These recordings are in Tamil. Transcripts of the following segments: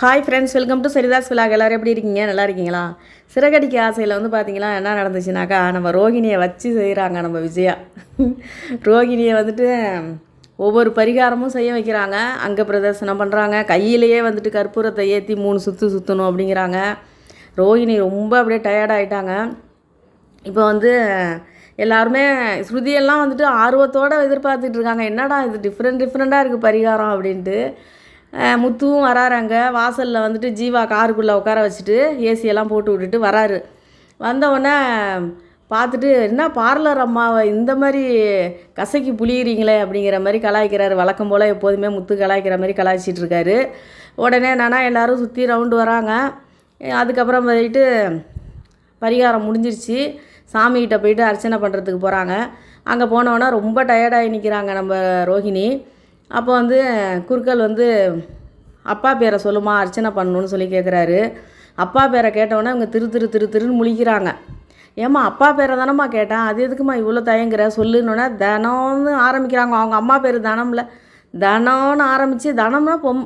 Hi friends welcome to Saritha's விழாக் எல்லோரும் எப்படி இருக்கீங்க? நல்லா இருக்கீங்களா? சிறகடிக்க ஆசையில் வந்து பார்த்தீங்களா என்ன நடந்துச்சுனாக்கா நம்ம ரோகிணியை வச்சு செய்கிறாங்க நம்ம விஜயா. ரோகிணியை வந்துட்டு ஒவ்வொரு பரிகாரமும் செய்ய வைக்கிறாங்க. அங்கே பிரதர்சனம் பண்ணுறாங்க கையிலேயே வந்துட்டு கற்பூரத்தை ஏற்றி மூணு சுற்று சுற்றணும் அப்படிங்கிறாங்க. ரோகிணி ரொம்ப அப்படியே டயர்டாயிட்டாங்க இப்போ வந்து எல்லாருமே ஸ்ருதியெல்லாம் வந்துட்டு ஆர்வத்தோடு எதிர்பார்த்துட்டு இருக்காங்க. என்னடா இது டிஃப்ரெண்ட் டிஃப்ரெண்ட்டாக இருக்குது பரிகாரம் அப்படின்ட்டு. முத்துவும் வராறாங்க. வாசலில் வந்துட்டு ஜீவா காருக்குள்ளே உட்கார வச்சுட்டு ஏசியெல்லாம் போட்டு விட்டுட்டு வராரு. வந்தவுடனே பார்த்துட்டு என்ன பார்லர் அம்மாவை இந்த மாதிரி கசைக்கு புளியிறீங்களே? அப்படிங்கிற மாதிரி கலாய்க்கிறாரு. வழக்கம் போல் எப்போதுமே முத்து கலாய்க்கிற மாதிரி கலாய்ச்சிட்டு இருக்காரு. உடனே நானா எல்லாரும் சுற்றி ரவுண்டு வராங்க. அதுக்கப்புறம் போயிட்டு பரிகாரம் முடிஞ்சிருச்சு. சாமிகிட்ட போயிட்டு அர்ச்சனை பண்ணுறதுக்கு போகிறாங்க அங்கே போனோன்னா ரொம்ப டயர்டாகி நிற்கிறாங்க நம்ம ரோஹிணி. அப்போ வந்து குருக்கள் வந்து அப்பா பேரை சொல்லுமா அர்ச்சனை பண்ணணும்னு சொல்லி கேட்குறாரு அப்பா பேரை கேட்டவுடனே அவங்க திரு திரு திரு திருன்னு முழிக்கிறாங்க. ஏம்மா அப்பா பேரை தானம்மா கேட்டேன்? அது எதுக்குமா இவ்வளோ தயங்குற? சொல்லுன்னொன்னே தனம்னு ஆரம்பிக்கிறாங்க. அவங்க அம்மா பேர் தனம்ல. தனம்னு ஆரம்பித்து தனம்னா பொம்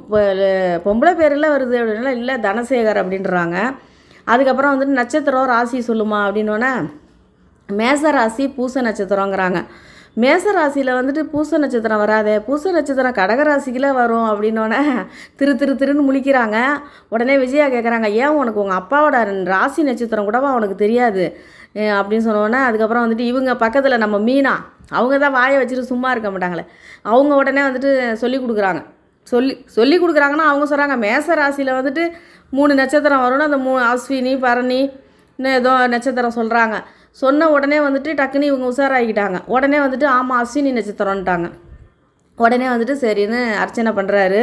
பொம்பளை பேரில் வருது அப்படின்னா இல்லை தனசேகர் அப்படின்றாங்க. அதுக்கப்புறம் வந்துட்டு நட்சத்திரம் ராசி சொல்லுமா அப்படின்னோடனே மேச ராசி பூச நட்சத்திரங்கிறாங்க மேச ராசியில் வந்துட்டு பூச நட்சத்திரம் வராதே. பூச நட்சத்திரம் கடக வரும் அப்படின்னோடனே திரு திரு திருன்னு முழிக்கிறாங்க. உடனே விஜயா கேட்குறாங்க ஏன் உனக்கு உங்கள் அப்பாவோட ராசி நட்சத்திரம் கூடவா உனக்கு தெரியாது? அப்படின்னு சொன்னோன்னே அதுக்கப்புறம் வந்துட்டு இவங்க பக்கத்தில் நம்ம மீனா அவங்க தான் வாயை வச்சுட்டு சும்மா இருக்க மாட்டாங்களே. அவங்க உடனே வந்துட்டு சொல்லி கொடுக்குறாங்க. சொல்லி சொல்லி கொடுக்குறாங்கன்னா அவங்க சொல்கிறாங்க மேச ராசியில் வந்துட்டு மூணு நட்சத்திரம் வரும்னு அந்த மூணு அஸ்வினி பரணி இன்னும் ஏதோ நட்சத்திரம் சொல்கிறாங்க சொன்ன உடனே வந்துட்டு டக்குன்னு இவங்க உஷாராகிக்கிட்டாங்க உடனே வந்துட்டு ஆமாம் அஸ்வினி நட்சத்திரம்ன்ட்டாங்க. உடனே வந்துட்டு சரின்னு அர்ச்சனை பண்ணுறாரு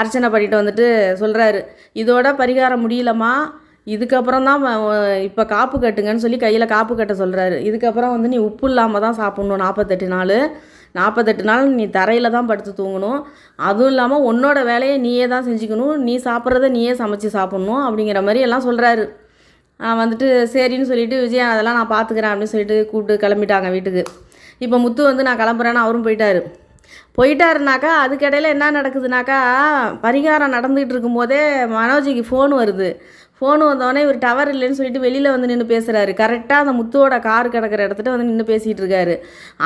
அர்ச்சனை பண்ணிட்டு வந்துட்டு சொல்கிறாரு இதோட பரிகாரம் முடியலம்மா. இதுக்கப்புறம் தான் இப்போ காப்பு கட்டுங்கன்னு சொல்லி கையில் காப்பு கட்ட சொல்கிறாரு இதுக்கப்புறம் வந்து நீ உப்பு இல்லாமல் தான் சாப்பிட்ணும் நாற்பத்தெட்டு நாள். நாற்பத்தெட்டு நாள் நீ தரையில் தான் படுத்து தூங்கணும். அதுவும் இல்லாமல் உன்னோட வேலையை நீயே தான் செஞ்சுக்கணும். நீ சாப்பிட்றத நீயே சமைச்சு சாப்பிட்ணும் அப்படிங்கிற மாதிரி எல்லாம் சொல்கிறாரு வந்துட்டு சரின்னு சொல்லிட்டு விஜயா அதெல்லாம் நான் பார்த்துக்கிறேன் அப்படின்னு சொல்லிட்டு கூப்பிட்டு கிளம்பிட்டாங்க வீட்டுக்கு. இப்போ முத்து வந்து நான் கிளம்புறேன்னு அவரும் போயிட்டாரு. போயிட்டாருனாக்கா அதுக்கிடையில் என்ன நடக்குதுனாக்கா பரிகாரம் நடந்துகிட்டு இருக்கும்போதே மனோஜிக்கு ஃபோன் வருது. ஃபோன் வந்தோடனே இவர் டவர் இல்லைன்னு சொல்லிட்டு வெளியில் வந்து நின்று பேசுகிறாரு கரெக்டாக அந்த முத்துவோட கார் கிடக்கிற இடத்துல வந்து நின்று பேசிகிட்டு இருக்காரு.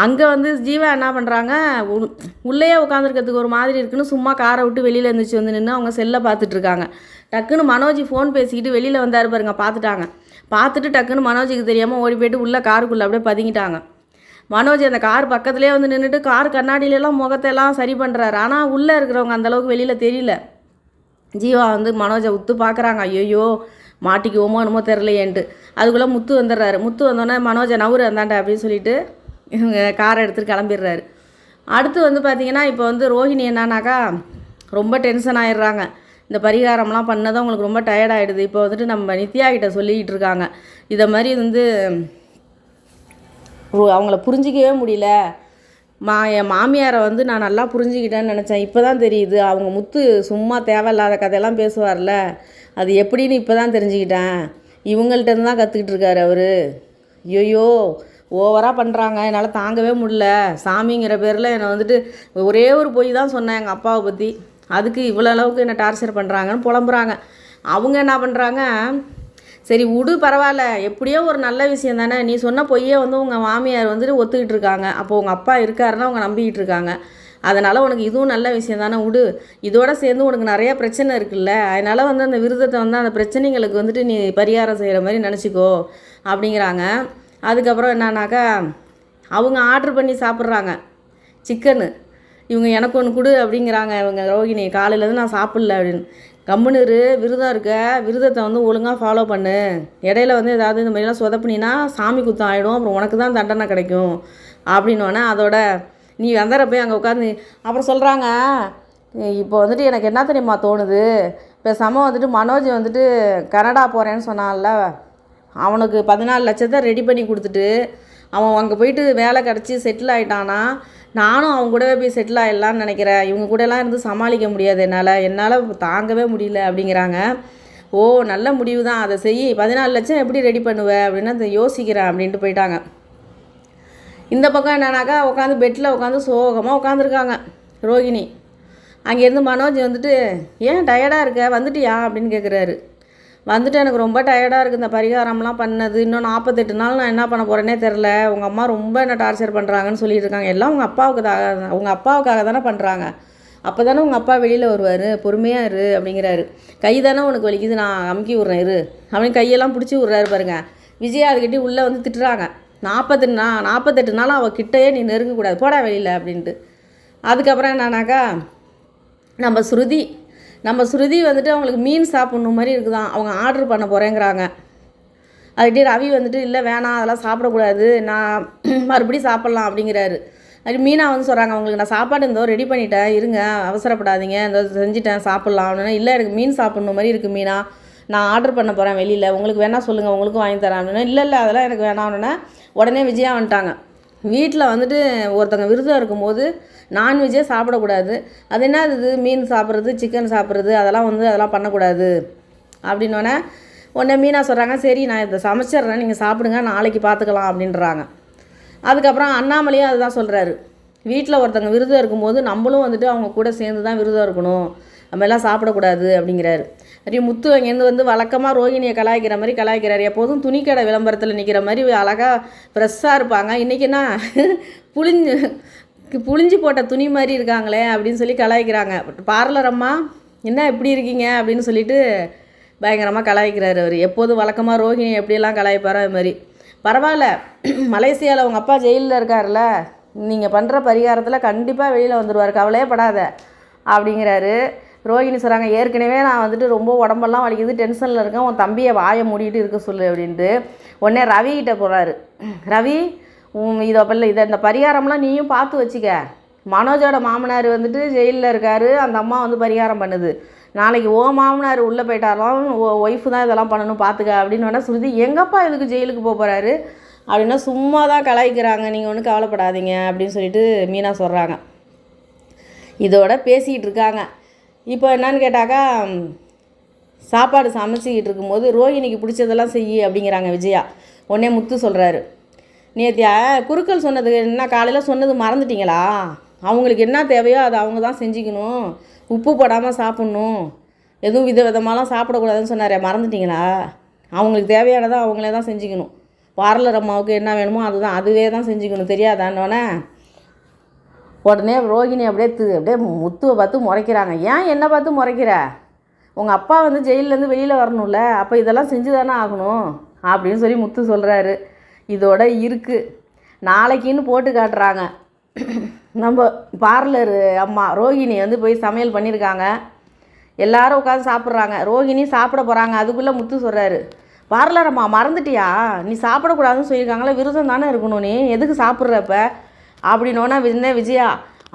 அங்கே வந்து ஜீவா என்ன பண்ணுறாங்க உள்ளேயே உட்காந்துருக்கிறதுக்கு ஒரு மாதிரி இருக்குன்னு சும்மா காரை விட்டு வெளியில் இருந்துச்சு வந்து நின்று அவங்க செல்லை பார்த்துட்ருக்காங்க டக்குன்னு மனோஜ் ஃபோன் பேசிக்கிட்டு வெளியில் வந்தார் பாருங்க பார்த்துட்டாங்க. பார்த்துட்டு டக்குன்னு மனோஜுக்கு தெரியாமல் ஓடி போயிட்டு உள்ளே காருக்குள்ளே அப்படியே பதுங்கிட்டாங்க. மனோஜ் அந்த கார் பக்கத்துலேயே வந்து நின்றுட்டு கார் கண்ணாடியிலலாம் முகத்தையெல்லாம் சரி பண்ணுறாரு ஆனால் உள்ளே இருக்கிறவங்க அந்தளவுக்கு வெளியில் தெரியல. ஜீவா வந்து மனோஜை உத்து பார்க்குறாங்க. ஐயோ மாட்டிக்குவோமோ என்னமோ தெரிலையேன்ட்டு அதுக்குள்ளே முத்து வந்துடுறாரு. முத்து வந்தோடனே மனோஜை நவுறு வந்தாண்ட அப்படின்னு சொல்லிட்டு இவங்க காரை எடுத்துகிட்டு கிளம்பிடுறாரு. அடுத்து வந்து பார்த்திங்கன்னா இப்போ வந்து ரோஹிணி என்னன்னாக்கா ரொம்ப டென்ஷன் ஆயிடுறாங்க. இந்த பரிகாரம்லாம் பண்ணதான் உங்களுக்கு ரொம்ப டயர்ட் ஆகிடுது இப்போ வந்துட்டு நம்ம நித்யா கிட்ட சொல்லிக்கிட்டு இருக்காங்க. இதை மாதிரி வந்து அவங்கள புரிஞ்சிக்கவே முடியல. மா என் மாமியாரை வந்து நான் நல்லா புரிஞ்சுக்கிட்டேன்னு நினச்சேன். இப்போ தான் தெரியுது. அவங்க முத்து சும்மா தேவையில்லாத கதையெல்லாம் பேசுவார்ல. அது எப்படின்னு இப்போ தான் தெரிஞ்சுக்கிட்டேன். இவங்கள்ட்ட இருந்து தான் கற்றுக்கிட்டு இருக்காரு அவர். ஐயோ ஓவராக பண்ணுறாங்க என்னால் தாங்கவே முடியல. சாமிங்கிற பேரில் என்னை வந்துட்டு ஒரே ஒரு பொய் தான் சொன்னேன் எங்கள் அப்பாவை பற்றி அதுக்கு இவ்வளோ அளவுக்கு என்னை டார்ச்சர் பண்ணுறாங்கன்னு புலம்புறாங்க. அவங்க என்ன பண்ணுறாங்க சரி விடு பரவாயில்ல. எப்படியோ ஒரு நல்ல விஷயம் தானே. நீ சொன்ன பொய்யே வந்து உங்கள் மாமியார் வந்துட்டு ஒத்துக்கிட்டு இருக்காங்க. அப்போ உங்கள் அப்பா இருக்காருன்னா அவங்க நம்பிக்கிட்டு இருக்காங்க. அதனால் உனக்கு இதுவும் நல்ல விஷயம் தானே. விடு இதோட சேர்ந்து உனக்கு நிறையா பிரச்சனை இருக்குல்ல. அதனால் வந்து அந்த விரதத்தை வந்து அந்த பிரச்சனைகளுக்கு வந்துட்டு நீ பரிகாரம் செய்கிற மாதிரி நினச்சிக்கோ அப்படிங்கிறாங்க. அதுக்கப்புறம் என்னன்னாக்கா அவங்க ஆர்டர் பண்ணி சாப்பிட்றாங்க. சிக்கனு. இவங்க எனக்கு ஒன்று கொடு அப்படிங்கிறாங்க இவங்க ரோகிணி. காலையிலேருந்து நான் சாப்பிடல அப்படின்னு. கம்முன்னு இரு விரதம் இருக்க விரதத்தை வந்து ஒழுங்காக ஃபாலோ பண்ணு. இடையில வந்து ஏதாவது இந்த மாதிரிலாம் சொதப்புனீன்னா சாமி குத்தம் ஆகிடும் அப்புறம் உனக்கு தான் தண்டனை கிடைக்கும். அப்படின்னோடனே அதோட நீ வந்துற போய் அங்கே உட்காந்து அப்புறம் சொல்கிறாங்க இப்போ வந்துட்டு எனக்கு என்ன தெரியுமா தோணுது? இப்போ சமம் வந்துட்டு மனோஜ் வந்துட்டு கனடா போகிறேன்னு சொன்னான்ல. அவனுக்கு பதினாலு லட்சத்தை ரெடி பண்ணி கொடுத்துட்டு அவன் அங்கே போயிட்டு வேலை கிடச்சி செட்டில் ஆகிட்டானா நானும் அவங்க கூடவே போய் செட்டில் ஆகிடலான்னு நினைக்கிறேன். இவங்க கூடலாம் இருந்து சமாளிக்க முடியாது என்னால். என்னால் தாங்கவே முடியல அப்படிங்கிறாங்க. ஓ நல்ல முடிவு தான் அதை செய் பதினாலு லட்சம் எப்படி ரெடி பண்ணுவேன் அப்படின்னு அதை யோசிக்கிறேன் அப்படின்ட்டு போயிட்டாங்க. இந்த பக்கம் என்னன்னாக்கா உட்காந்து பெட்டில் உட்காந்து சோகமாக உட்காந்துருக்காங்க ரோகிணி. அங்கேருந்து மனோஜ் வந்துட்டு ஏன் டயர்டாக இருக்க? வந்துட்டியா? அப்படின்னு கேட்குறாரு வந்துட்டு எனக்கு ரொம்ப டயர்டாக இருக்குது இந்த பரிகாரம்லாம் பண்ணது. இன்னும் நாற்பத்தெட்டு நாள் நான் என்ன பண்ண போகிறேனே தெரில உங்கள் அம்மா ரொம்ப என்ன டார்ச்சர் பண்ணுறாங்கன்னு சொல்லிட்டு இருக்காங்க. எல்லாம் உங்கள் அப்பாவுக்கு தான் உங்கள் அப்பாவுக்காக தானே பண்ணுறாங்க அப்போ தானே உங்கள் அப்பா வெளியில் வருவார். பொறுமையாக இரு அப்படிங்கிறாரு. கை தானே உனக்கு வலிக்குது. நான் அமுக்கி விட்றேன் இரு. அப்படின்னு கையெல்லாம் பிடிச்சி விட்றாரு பாருங்க. விஜயா அதுக்கிட்டே உள்ளே வந்து திட்டுறாங்க. நாற்பத்தெட்டு நா நாற்பத்தெட்டு நாள் அவள் கிட்டேயே நீ நெருங்கக்கூடாது. போடா வெளியில் அப்படின்ட்டு. அதுக்கப்புறம் என்னன்னாக்கா நம்ம ஸ்ருதி நம்ம ஸ்ருதி வந்துட்டு அவங்களுக்கு மீன் சாப்பிட்ணும் மாதிரி இருக்குதான். அவங்க ஆர்டர் பண்ண போகிறேங்கிறாங்க அதுக்கிட்டே ரவி வந்துட்டு இல்லை வேணாம் அதெல்லாம் சாப்பிடக்கூடாது. நான் மறுபடியும் சாப்பிட்லாம் அப்படிங்கிறாரு. அது மீனா வந்து சொல்கிறாங்க அவங்களுக்கு நான் சாப்பாடு இருந்தோ ரெடி பண்ணிட்டேன். இருங்க அவசரப்படாதீங்க. இந்த செஞ்சுட்டேன் சாப்பிட்லாம். அப்படின்னா இல்லை எனக்கு மீன் சாப்பிட்ணும் மாதிரி இருக்குது மீனா. நான் ஆர்டர் பண்ண போகிறேன் வெளியில். உங்களுக்கு வேணால் சொல்லுங்கள் உங்களுக்கும் வாங்கி தரேன். அப்படின்னா இல்லை இல்லை அதெல்லாம் எனக்கு வேணாம்னு உடனே விஜயா வந்துட்டாங்க. வீட்டில் வந்துட்டு ஒருத்தங்க விருதம் இருக்கும்போது நான்வெஜ்ஜே சாப்பிடக்கூடாது. அது என்ன இது மீன் சாப்பிட்றது சிக்கன் சாப்பிட்றது அதெல்லாம் வந்து அதெல்லாம் பண்ணக்கூடாது. அப்படின்னோடனே உடனே மீனா சொல்கிறாங்க சரி நான் இதை சமைச்சிட்றேன். நீங்கள் சாப்பிடுங்க. நாளைக்கு பார்த்துக்கலாம் அப்படின்றாங்க. அதுக்கப்புறம் அண்ணாமலையும் அதுதான் சொல்கிறாரு வீட்டில் ஒருத்தங்க விருதம் இருக்கும்போது நம்மளும் வந்துட்டு அவங்க கூட சேர்ந்து தான் விருதம் இருக்கணும். நம்ம எல்லாம் சாப்பிடக்கூடாது அப்படிங்கிறாரு. நிறைய முத்து அங்கேருந்து வந்து வழக்கமாக ரோகிணியை கலாய்க்கிற மாதிரி கலாய்க்கிறார். எப்போதும் துணிக்கடை விளம்பரத்தில் நிற்கிற மாதிரி அழகாக ஃப்ரெஷ்ஷாக இருப்பாங்க. இன்றைக்கி என்ன? புளிஞ்சு புளிஞ்சு போட்ட துணி மாதிரி இருக்காங்களே அப்படின்னு சொல்லி கலாய்க்கிறாங்க. பார்லர் அம்மா என்ன இப்படி இருக்கீங்க? அப்படின்னு சொல்லிட்டு பயங்கரமாக கலாய்க்கிறாரு அவர். எப்போதும் வழக்கமாக ரோஹிணி எப்படியெல்லாம் கலாய்ப்பாரோ அது மாதிரி பரவாயில்ல. மலேசியாவில் உங்கள் அப்பா ஜெயிலில் இருக்கார்ல நீங்கள் பண்ணுற பரிகாரத்தில் கண்டிப்பாக வெளியில் வந்துடுவார் கவலையே படாத. அப்படிங்கிறாரு. ரோஹிணி சொல்கிறாங்க ஏற்கனவே நான் வந்துட்டு ரொம்ப உடம்பெல்லாம் வலிக்குது டென்ஷனில் இருக்கேன். உன் தம்பியை வாயை மூடிட்டு இருக்க சொல்லு அப்படின்ட்டு. உடனே ரவிகிட்ட போகிறாரு ரவி இதை பிள்ளை இதை இந்த பரிகாரம்லாம் நீயும் பார்த்து வச்சுக்க. மனோஜோட மாமனார் வந்துட்டு ஜெயிலில் இருக்கார் அந்த அம்மா வந்து பரிகாரம் பண்ணுது. நாளைக்கு ஓ மாமனார் உள்ளே போயிட்டாலும் ஓ ஒய்ஃபு தான் இதெல்லாம் பண்ணணும் பார்த்துக்க அப்படின்னு வேணால் ஸ்ருதி எங்கப்பா இதுக்கு ஜெயிலுக்கு போக போகிறாரு அப்படின்னா சும்மா தான் கலாய்க்கிறாங்க நீங்கள் ஒன்றும் கவலைப்படாதீங்க அப்படின்னு சொல்லிட்டு மீனா சொல்கிறாங்க இதோட பேசிக்கிட்டு இருக்காங்க. இப்போ என்னன்னு கேட்டாக்கா சாப்பாடு சமைச்சிக்கிட்டு இருக்கும்போது ரோஹிணிக்கு பிடிச்சதெல்லாம் செய் அப்படிங்கிறாங்க விஜயா. உடனே முத்து சொல்கிறாரு நேத்தியா குருக்கள் சொன்னது என்ன காலையில் சொன்னது மறந்துட்டீங்களா? அவங்களுக்கு என்ன தேவையோ அதை அவங்க தான் செஞ்சுக்கணும். உப்பு போடாமல் சாப்பிட்ணும். எதுவும் வித விதமாலாம் சாப்பிடக்கூடாதுன்னு சொன்னாரே மறந்துட்டீங்களா? அவங்களுக்கு தேவையானதை அவங்களே தான் செஞ்சுக்கணும். பார்லர் அம்மாவுக்கு என்ன வேணுமோ அதுதான் அதுவே தான் செஞ்சுக்கணும். தெரியாதான்னொன்னே உடனே ரோகிணி அப்படியே து அப்படியே முத்துவை பார்த்து முறைக்கிறாங்க. ஏன் என்னை பார்த்து முறைக்கிற? உங்கள் அப்பா வந்து ஜெயிலேருந்து வெளியில் வரணும்ல அப்போ இதெல்லாம் செஞ்சு தானே ஆகணும் அப்படின்னு சொல்லி முத்து சொல்கிறாரு இதோட இருக்குது நாளைக்குன்னு போட்டு காட்டுறாங்க. நம்ம பார்லரு அம்மா ரோகிணி வந்து போய் சமையல் பண்ணியிருக்காங்க எல்லாரும் உட்காந்து சாப்பிட்றாங்க. ரோகிணி சாப்பிட போகிறாங்க அதுக்குள்ளே முத்து சொல்கிறாரு பார்லர் அம்மா மறந்துட்டியா? நீ சாப்பிடக்கூடாதுன்னு சொல்லியிருக்காங்களே விருதம் தானே இருக்கணும் நீ? எதுக்கு சாப்பிட்றப்ப அப்படின்னோன்னா என்ன விஜயா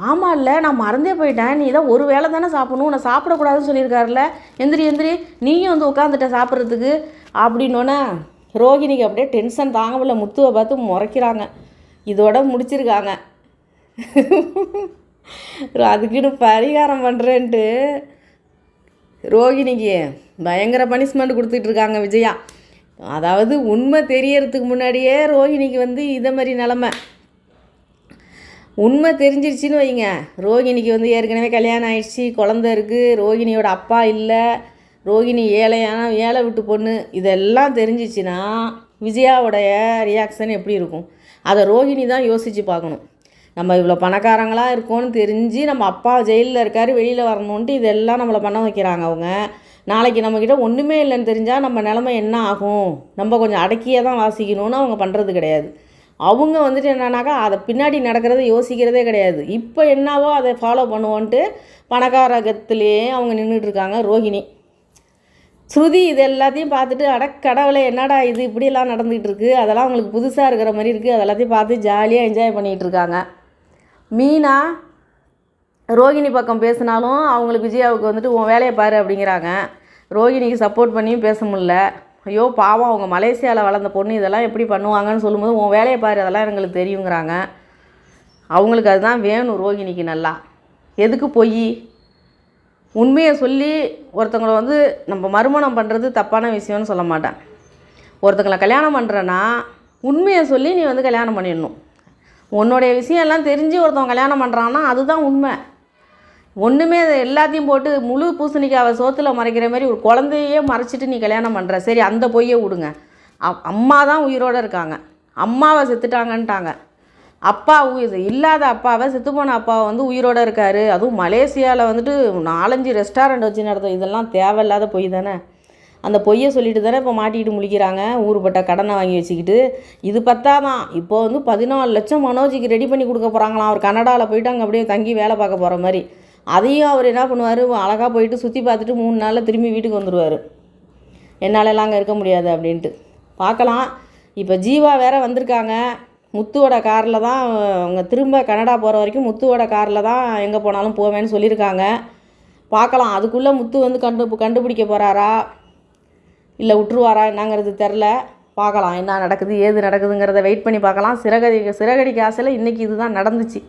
ஆமாம் இல்லை நான் மறந்தே போயிட்டேன். நீ தான் ஒரு வேளை தானே சாப்பிடணும். நான் சாப்பிடக்கூடாதுன்னு சொல்லியிருக்காருல எந்திரி எந்திரி நீயும் வந்து உட்காந்துட்ட சாப்பிட்றதுக்கு. அப்படின்னோன்னே ரோகிணிக்கு அப்படியே டென்ஷன் தாங்க முடியல முத்துவை பார்த்து முறைக்கிறாங்க. இதோட முடிச்சிருக்காங்க. அதுக்குன்னு பரிகாரம் பண்ணுறேன்ட்டு ரோகிணிக்கு பயங்கர பனிஷ்மெண்ட் கொடுத்துட்டு இருக்காங்க விஜயா. அதாவது உண்மை தெரியறதுக்கு முன்னாடியே ரோகிணிக்கு வந்து இதை மாதிரி நிலமை. உண்மை தெரிஞ்சிருச்சின்னு வைங்க. ரோகிணிக்கு வந்து ஏற்கனவே கல்யாணம் ஆயிடுச்சு குழந்த இருக்குது ரோகிணியோட அப்பா இல்லை. ரோகிணி ஏழையான ஏழை விட்டு பொண்ணு இதெல்லாம் தெரிஞ்சிச்சுன்னா விஜயாவுடைய ரியாக்ஷன் எப்படி இருக்கும்? அதை ரோகிணி தான் யோசித்து பார்க்கணும். நம்ம இவ்வளோ பணக்காரங்களாக இருக்கோன்னு தெரிஞ்சு நம்ம அப்பா ஜெயிலில் இருக்கார் வெளியில் வரணுன்ட்டு இதெல்லாம் நம்மளை பண்ண வைக்கிறாங்க அவங்க. நாளைக்கு நம்மக்கிட்ட ஒன்றுமே இல்லைன்னு தெரிஞ்சால் நம்ம நிலமை என்ன ஆகும்? நம்ம கொஞ்சம் அடக்கியே தான் வாசிக்கணும்னு அவங்க பண்ணுறது கிடையாது. அவங்க வந்துட்டு என்னன்னாக்கா அதை பின்னாடி நடக்கிறத யோசிக்கிறதே கிடையாது. இப்போ என்னவோ அதை ஃபாலோ பண்ணுவோன்ட்டு பணக்காரகத்திலேயே அவங்க நின்றுட்டு இருக்காங்க ரோஹிணி ஸ்ருதி இது எல்லாத்தையும் பார்த்துட்டு அட கடவுளே என்னடா இது? இப்படியெல்லாம் நடந்துகிட்டு இருக்குது அதெல்லாம் அவங்களுக்கு புதுசாக இருக்கிற மாதிரி இருக்குது அதெல்லாத்தையும் பார்த்து ஜாலியாக என்ஜாய் பண்ணிகிட்டு இருக்காங்க மீனா ரோகிணி பக்கம் பேசினாலும் அவங்களுக்கு விஜயாவுக்கு வந்துட்டு உன் வேலையை பாரு அப்படிங்கிறாங்க. ரோகிணிக்கு சப்போர்ட் பண்ணியும் பேச முடில ஐயோ பாவம் அவங்க மலேசியாவில் வளர்ந்த பொண்ணு இதெல்லாம் எப்படி பண்ணுவாங்கன்னு சொல்லும்போது உன் வேலையை பாரு அதெல்லாம் எங்களுக்கு தெரியுங்கிறாங்க. அவங்களுக்கு அதுதான் வேணும் ரோகிணிக்கு நல்லா. எதுக்கு பொய்? உண்மையை சொல்லி ஒருத்தவங்கள வந்து நம்ம மறுமணம் பண்ணுறது தப்பான விஷயம்னு சொல்ல மாட்டேன். ஒருத்தங்களை கல்யாணம் பண்ணுறேன்னா உண்மையை சொல்லி நீ வந்து கல்யாணம் பண்ணிடணும். உன்னுடைய விஷயம் எல்லாம் தெரிஞ்சு ஒருத்தவங்க கல்யாணம் பண்ணுறான்னா அதுதான் உண்மை. ஒன்றுமே அதை எல்லாத்தையும் போட்டு முழு பூசணிக்காவை சோத்தில் மறைக்கிற மாதிரி ஒரு குழந்தையே மறைச்சிட்டு நீ கல்யாணம் பண்ணுற சரி அந்த பொய்யை விடுங்க. அம்மா தான் உயிரோடு இருக்காங்க. அம்மாவை செத்துட்டாங்கன்ட்டாங்க. அப்பா உயிர் இல்லாத அப்பாவை செத்துப்போன அப்பாவை வந்து உயிரோடு இருக்காரு. அதுவும் மலேசியாவில் வந்துட்டு நாலஞ்சு ரெஸ்டாரண்ட் வச்சு நடத்தும் இதெல்லாம் தேவையில்லாத பொய் தானே? அந்த பொய்யை சொல்லிட்டு தானே இப்போ மாட்டிக்கிட்டு முழிக்கிறாங்க. ஊருப்பட்ட கடனை வாங்கி வச்சுக்கிட்டு. இது பத்தாதான். இப்போ வந்து பதினாலு லட்சம் மனோஜிக்கு ரெடி பண்ணி கொடுக்க போகிறாங்களாம் அவர் கனடாவில் போயிட்டு அங்கே அப்படியே தங்கி வேலை பார்க்க போகிற மாதிரி. அதையும் அவர் என்ன பண்ணுவார்? அழகாக போயிட்டு சுற்றி பார்த்துட்டு மூணு நாளில் திரும்பி வீட்டுக்கு வந்துடுவார் என்னால் எல்லாம் அங்கே இருக்க முடியாது அப்படின்ட்டு. பார்க்கலாம். இப்போ ஜீவா வேற வந்திருக்காங்க. முத்துவோட காரில் தான் அவங்க திரும்ப கனடா போகிற வரைக்கும் முத்துவோட காரில் தான் எங்கே போனாலும் போவேன்னு சொல்லியிருக்காங்க. பார்க்கலாம். அதுக்குள்ளே முத்து வந்து கண்டு கண்டுபிடிக்க போகிறாரா இல்லை விட்டுருவாரா என்னங்கிறது தெரில பார்க்கலாம். என்ன நடக்குது ஏது நடக்குதுங்கிறத வெயிட் பண்ணி பார்க்கலாம். சிறகடி சிறகடிக்கு ஆசையில் இன்றைக்கி இதுதான் நடந்துச்சு.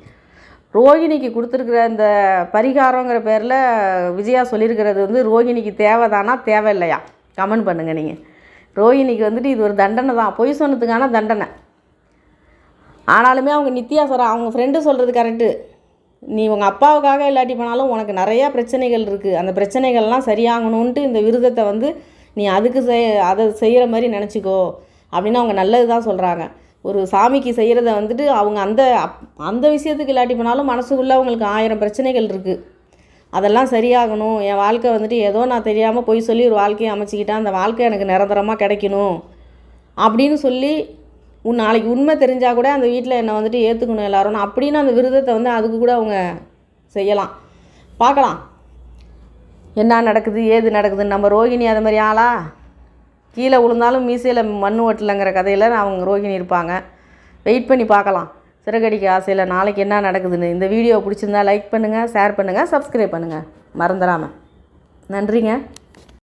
ரோகிணிக்கு கொடுத்துருக்குற இந்த பரிகாரங்கிற பேரில் விஜயா சொல்லியிருக்கிறது வந்து ரோகிணிக்கு தேவைதானா தேவையில்லையா? கமெண்ட் பண்ணுங்கள் நீங்கள் ரோகிணிக்கு வந்துட்டு இது ஒரு தண்டனை தான். பொய் சொன்னதுக்கான தண்டனை. ஆனாலுமே அவங்க நித்யா சொல்கிறா அவங்க ஃப்ரெண்டு சொல்கிறது கரெக்டு நீ உங்கள் அப்பாவுக்காக இல்லாட்டி போனாலும் உனக்கு நிறையா பிரச்சனைகள் இருக்குது அந்த பிரச்சனைகள்லாம் சரியாகணுன்ட்டு இந்த விரதத்தை வந்து நீ அதுக்கு செய் அதை செய்கிற மாதிரி நினச்சிக்கோ அப்படின்னு அவங்க நல்லது தான் சொல்கிறாங்க ஒரு சாமிக்கு செய்கிறத வந்துட்டு அவங்க அந்த அப்- அந்த விஷயத்துக்கு இல்லாட்டி போனாலும் மனசுக்குள்ளே அவங்களுக்கு ஆயிரம் பிரச்சனைகள் இருக்குது அதெல்லாம் சரியாகணும். என் வாழ்க்கை வந்துட்டு ஏதோ நான் தெரியாமல் போய் சொல்லி ஒரு வாழ்க்கையை அமைச்சிக்கிட்டேன் அந்த வாழ்க்கை எனக்கு நிரந்தரமாக கிடைக்கணும் அப்படின்னு சொல்லி உன் நாளைக்கு உண்மை தெரிஞ்சால் கூட அந்த வீட்டில் என்னை வந்துட்டு ஏற்றுக்கணும் எல்லாரும். அப்படின்னு அந்த விரதத்தை வந்து அதுக்கு கூட அவங்க செய்யலாம். பார்க்கலாம். என்ன நடக்குது ஏது நடக்குதுன்னு. நம்ம ரோகிணி அது மாதிரி ஆளா? கீழே விழுந்தாலும் மீசையில் மண் ஓட்டலைங்கிற கதையில் அவங்க ரோகிணி இருப்பாங்க. வெயிட் பண்ணி பார்க்கலாம். சிறகடிக்க ஆசையில் நாளைக்கு என்ன நடக்குதுன்னு. இந்த வீடியோ பிடிச்சிருந்தா லைக் பண்ணுங்கள் ஷேர் பண்ணுங்கள் சப்ஸ்கிரைப் பண்ணுங்கள் மறந்துடாமல் நன்றிங்க.